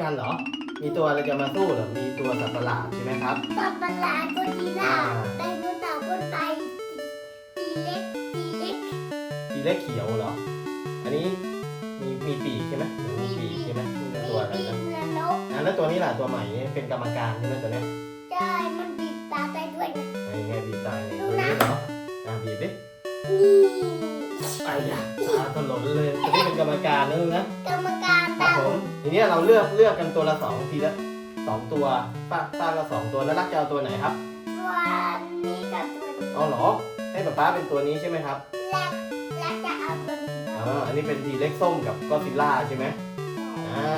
กันเหรอ มีตัวอะไรจะมาสู้เหรอ มีตัวสัตว์ประหลาดใช่ไหมครับตอนประหลาดก็ดีล่ะไดโนเสาร์คนไทยตีเล็กตีเล็กทีเล็กเขียวเหรอ อันนี้มีมีปีกใช่ไหมหรือมีปีกใช่ไหมนี่เป็นมีตัวอะไรปีกนะเหมือนนกอะแล้วตัวนี้ล่ะตัวใหม่นี่เป็นกรรมการใช่ไหมตัวเนี้ยใช่มันบีบตาไปด้วยนะไอ้ไงบีบตายเนี่ยดูตัวนะนี้เหรออะบีบดินี่ไอ้ยาตาตลบเลยตัวนี้เป็นกรรมการนะลูกนะ กรรม ทีนี้เราเลือกเลือกกันตัวละสองทีละสองตัวป้าป้าละสองตัวแล้วรักจะเอาตัวไหนครับตัวนี้กับตัวนี้เอาเหรอ ให้ป๊าป๊าเป็นตัวนี้ใช่ไหมครับและและจะเอาตัวนี้อ่าอันนี้เป็นทีเล็กส้มกับก็อดซิลล่าใช่ไหมอ่า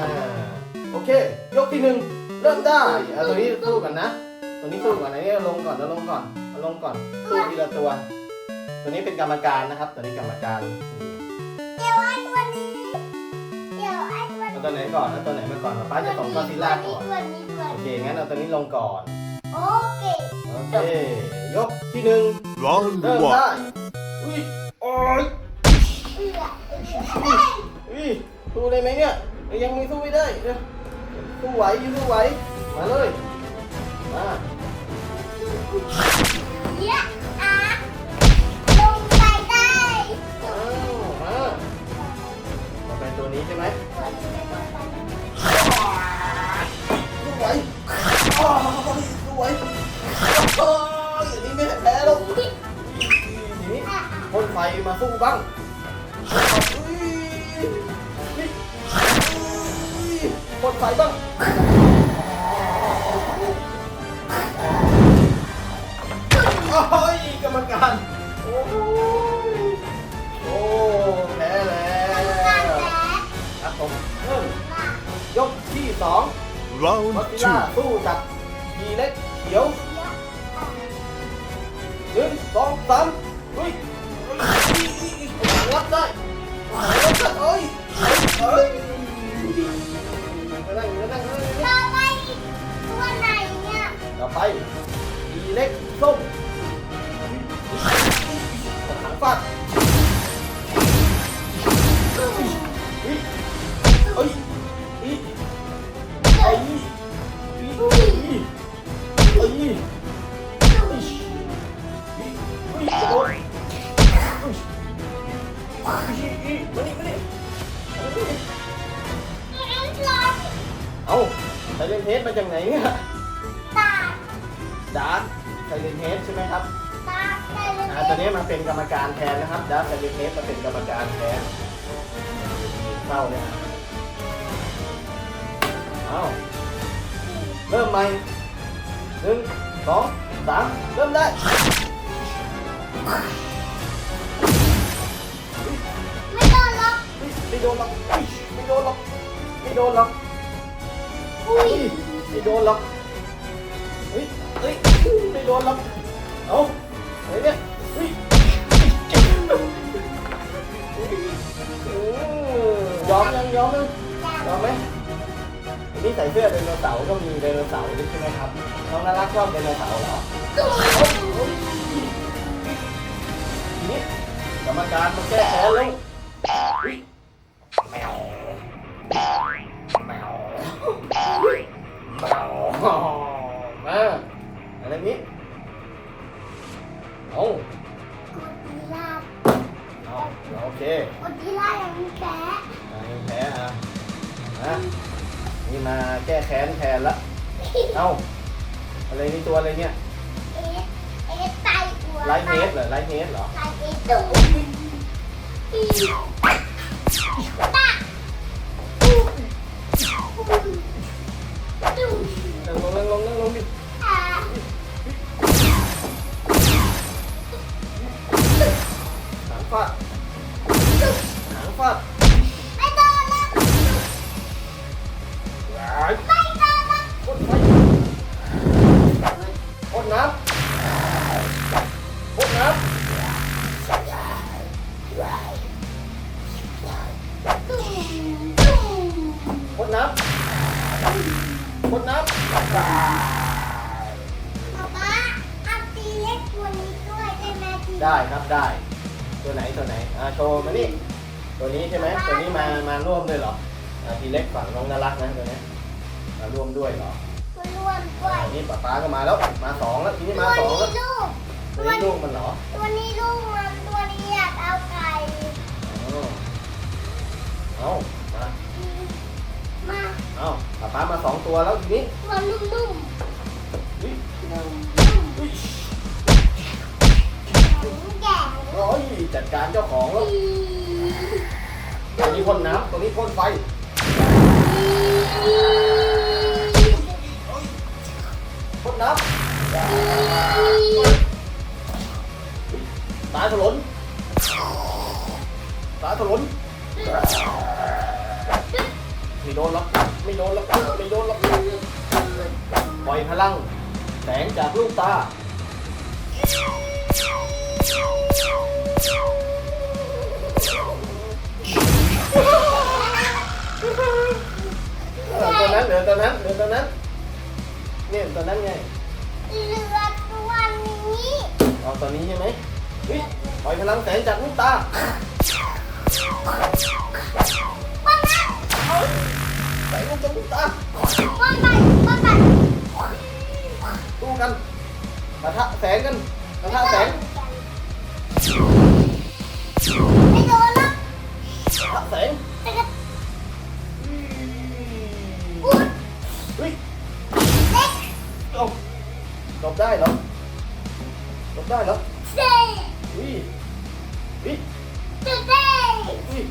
โอเค ยกที่หนึ่งเริ่มได้เอาตัวนี้สู้กันนะ ตัวนี้สู้ก่อนอันนี้เอาลงก่อนเอาลงก่อนเอาลงก่อนสู้ทีละตัว ตัวนี้เป็นกรรมการนะครับ ตัวนี้กรรมการเดี๋ยว ตัวเอานี้ตัวไหนก่อนเอาตัวไหนมาก่อนป๊าป๊าจะส่งก็อดซิลล่าก่อนตัวนี้ตัวโอเคนี้งั้นเอาตัวนี้ลงก่อน โอเค โอเค ยกที่หนึ่ง Round เริ่ม one. ได้อุ้ยโอ้ยเอื้ออุ้ยสู้ได้ไหมเนี่ยยังมีสู้ไม่ได้เดี๋ยวสู้ไหวอยูสู้ไหว มาเลย มา พ่นไฟมาสู้บ้างอุ้ยอุ้ยอุ้ยพ่นไฟบ้างโอ้ยกรรมการโอ้ยโอ้แพ้แล้วครับผมเริ่มยกที่สอง Round วัติล่า two. สู้กับทีเล็กเขียวหนึ่งสองสามอุ้ย รับได้รับได้เอ้ยเอ้ยมานั่งนั่งนั่งต่อไปตัวไหนเนี่ย ต่อไปอีเล็กส้ม นเฮดมาจากไหนเนี่ยตาดาร์คไซเลนเฮดใช่ไหมครับตาใส่เลยอ่าตอนนี้มาเป็นกรรมการแทนนะครับดาร์คไซเลนเฮดมาเป็นกรรมการแทนเศร้าเนี่ยเอ้าเริ่มใหม่หนึ่งสองสามเริ่มได้ไม่โดนหรอกเฮ้ยไม่โดนหรอกเฮ้ยไม่โดนหรอกไม่โดนหร อุ้ยเฮ้ยไม่โดนหรอกเฮ้ยเฮ้ยไม่โดนหรอกเอาอะไรเนี่ยเฮ้ยอืมยอมยังยอมยังยอมไหมอันนี้ใส่เสื้อไดโนเสาร์ก็มีไดโนเสาร์ด้วยใช่ไหมครับน้องน่ารักชอบไดโนเสาร์เหรอทีนี้กรรมการมาแก้แค้นแล้ว โอเคกดดีลาอย่างนี้แพ้อ่ายังแพ้อะนะนี่มาแก้แค้นแทนละเอาอะไรนี่ตัวอะไรเนี่ยเอ๊ะเอ๊ะไตหัวไลท์เฮดเหรอไลท์เฮดเหรอไตเอ๊ะตูอีตาตู ไหมตีได้ครับได้ ตัวไหนตัวไหนอ่าโชว์มานี่ตัวนี้ใช่ไหมตัวนี้มามาร่วมด้วยเหรอใอะทีเล็กฝั่งน้องน่ารักนะตัวนี้มาร่วมด้วยเหรอมันร่วมด้วยอันนี้ป๊าป๊าก็มาแล้วมาสองแล้วทีนี้ตัวมาสองนี้แล้วลูกตัวนี้ลูกมันเหรอตัวนี้ลูกมันตัวนี้อยากเอาไก่อ๋อเอามามาเอาป๊าป๊ามาสองตัวแล้วทีนี้ตัวนุ่ เจ้าของแล้วตัวนี้พ่นน้ำตัวนี้พ่นไฟพ่นน้ำตายถลนตายถลนไม่โดนหรอกไม่โดนหรอกไม่โดนหรอกปล่อยพลัง แสงจากลูกตา ตัวนั้นเหลือตัวนั้นเหลือตัวนั้นเนี่ยตัวนั้นไงเหลือตัวนี้เอาตัวนี้ใช่ไหมเฮ้ยปล่อยพลังแสงจากลูกตาป้านะแสงลูกจากลูกตาป้าไปป้าไปสู้กันปะทะแสงกันปะทะแสงไม่โดนแล้วปะทะแสง ได้เหรอหลบได้เหรอเซ่เฮ้ยเฮ้ยตื่นเต้เฮ้ย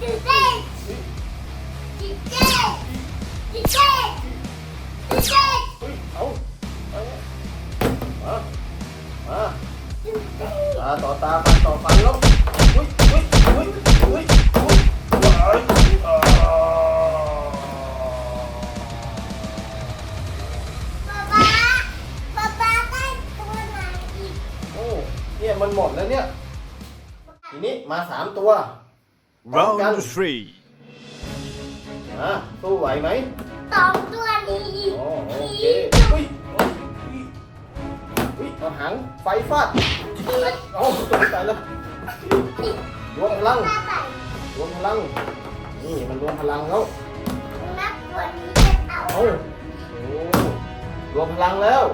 ตื่นเต้นเฮ้ยตื่นเต้นตื่นเต้นตื่นเต้นเฮ้ยเอาเอาเนี่ยมามาตื่นเต้นตาต่อตาฟันต่อฟันแล้วอุ้ยอุ้ยอุ้ยอุ้ยอุ้ย เนี่ยมันหมดแล้วเนี่ย ทีนี้มาสามตัว Round three. อะสู้ไหวไหมสองตัวนี้อ๋อโอเคอุ้ยอุ้ยอุ้ยเอาหางไฟฟาดโอ้ตกใจแล้วรวมพลังป้าไปรวมพลัง นี่มันรวมพลังแล้วนับตัวนี้จะเอาเอาโอ้รวมพลังแล้ว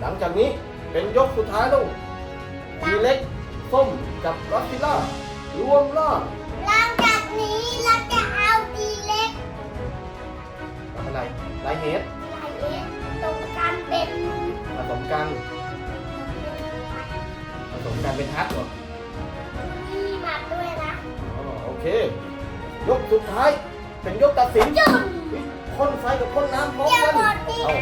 หลังจากนี้เป็นยกสุดท้ายแล้ว ทีเล็กส้มกับก็อดซิลล่ารวมร่างหลังจากนี้เราจะเอาทีเล็กอะไรไลเฮดไหลเอ็นตรงกันเป็นผสมกันผสมกันเป็นทัดเหรอมีมาด้วยนะอ๋อโอเค ยกสุดท้ายเป็นยกตัดสินจุนเฮ้ยพ่นไฟกับพ่นน้ำพร้อมเดี๋ยวกันก่อนดิเอา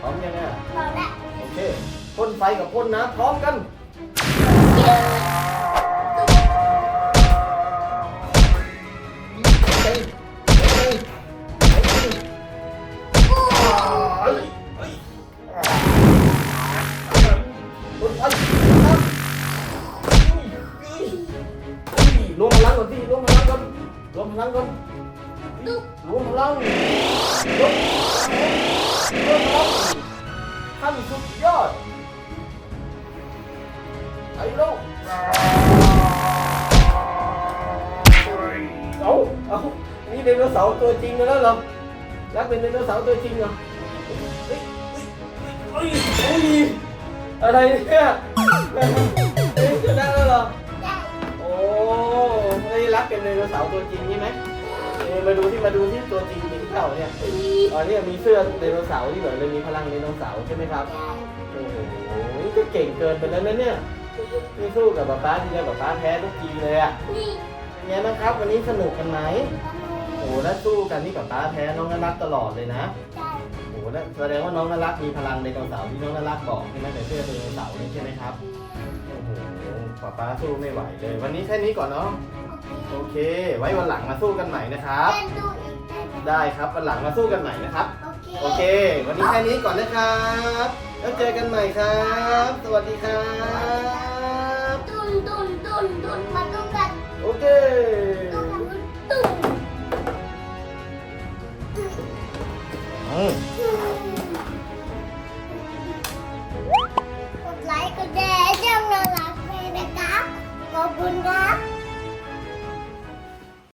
พร้อมยังไงพอแล้ว โอเค พ่นไฟกับพ่นน้ำพร้อมกันรวมพลังก่อนพี่รวมพลังก่อนรวมพลังก่อนรวมพลังรวมพลังขั้นสุดยอด เอาเอานี่ไดโนเสาร์ตัวจริงแล้วเหรอรักเป็นไดโนเสาร์ตัวจริงเหรอเฮ้ยเฮ้ยเฮ้ยอะไรเนี่ยเฮ้ยชนะแล้วเหรอ โอ้เฮ้ยรักเป็นไดโนเสาร์ตัวจริงใช่ไหมเออมาดูที่มาดูที่ตัวจริงจริงเปล่าเนี่ยอ๋อเนี่ยมีเสื้อไดโนเสาร์ที่แบบเลยมีพลังไดโนเสาร์ใช่ไหมครับ โอ้โหนี่ก็เก่งเกินไปแล้วนะเนี่ย นี่สู้กับป๊าป๊าทีไรป๊าป๊าแพ้ทุกทีเลยอะนี่เป็นไงบ้างครับวันนี้สนุกกันไหมโอ้โหแล้วสู้กันนี่ป๊าป๊าแพ้น้องน่ารักตลอดเลยนะได้โอ้โหแล้วแสดงว่าน้องน่ารักมีพลังไดโนเสาร์ที่น้องน่ารักบอกใช่ไหมในเสื้อไดโนเสาร์นี่ใช่ไหมครับโอ้โหป๊าป๊าสู้ไม่ไหวเลย วันนี้แค่นี้ก่อนเนาะโอเค ไว้วันหลังมาสู้กันใหม่นะครับเล่นดูอีกได้ไหมได้ครับวันหลังมาสู้กันใหม่นะครับ โอเคโอเควันนี้แค่นี้ก่อนนะครับ แล้วเจอกันใหม่ครับ สวัสดีครับ